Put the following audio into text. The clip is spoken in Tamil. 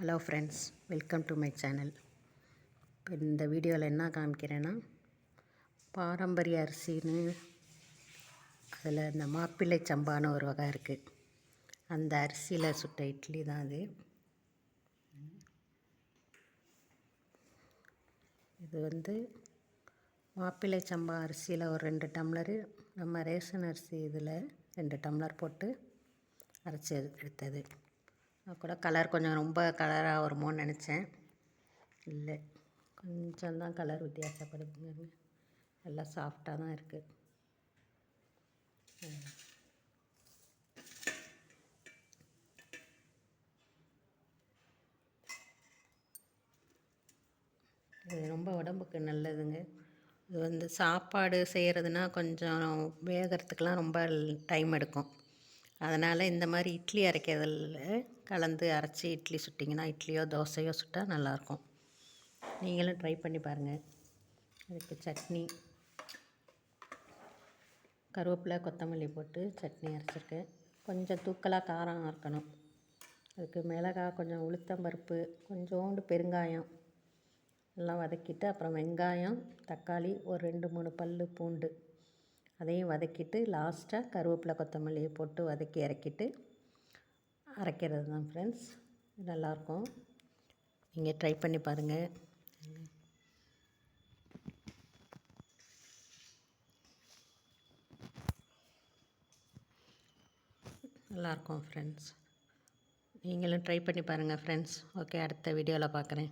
Hello friends welcome to my channel இப்போ இந்த வீடியோவில் என்ன காமிக்கிறேன்னா பாரம்பரிய அரிசின்னு அதில் இந்த மாப்பிள்ளை சம்பான்னு ஒரு வகை இருக்குது அந்த அரிசியில் சுட்ட இட்லி தான் அது. இது வந்து மாப்பிள்ளை சம்பா அரிசியில் ஒரு ரெண்டு டம்ளரு நம்ம ரேஷன் அரிசி இதில் ரெண்டு டம்ளர் போட்டு அரைச்சி எடுத்தது. கூட கலர் கொஞ்சம் ரொம்ப கலராக வருமோன்னு நினச்சேன். இல்லை கொஞ்சம் தான் கலர் வித்தியாசப்படுதுங்க நல்லா சாஃப்டாக தான் இருக்குது இது ரொம்ப உடம்புக்கு நல்லதுங்க. இது வந்து சாப்பாடு செய்கிறதுனா கொஞ்சம் வேகிறதுக்கெலாம் ரொம்ப டைம் எடுக்கும். அதனால் இந்த மாதிரி இட்லி அரைக்கிறதில் கலந்து அரைச்சி இட்லி சுட்டிங்கன்னா இட்லியோ தோசையோ சுட்டால் நல்லாயிருக்கும் நீங்களும் ட்ரை பண்ணி பாருங்கள் அதுக்கு சட்னி. கருவேப்பிலை கொத்தமல்லி போட்டு சட்னி அரைச்சிருக்கேன் கொஞ்சம் தூக்கலாக காரம் இருக்கணும் அதுக்கு மிளகாய் கொஞ்சம் உளுத்தம்பருப்பு கொஞ்சோண்டு பெருங்காயம். எல்லாம் வதக்கிட்டு அப்புறம் வெங்காயம் தக்காளி ஒரு ரெண்டு மூணு பல் பூண்டு. அதையும் வதக்கிட்டு லாஸ்ட்டாக கருவேப்பிலை கொத்தமல்லியை போட்டு வதக்கி இறக்கிட்டு அரைக்கிறது தான் ஃப்ரெண்ட்ஸ் நல்லாயிருக்கும். நீங்கள் ட்ரை பண்ணி பாருங்கள் நல்லாயிருக்கும் ஃப்ரெண்ட்ஸ் நீங்களும் ட்ரை பண்ணி பாருங்கள் ஃப்ரெண்ட்ஸ் ஓகே அடுத்த வீடியோவில் பார்க்குறேன்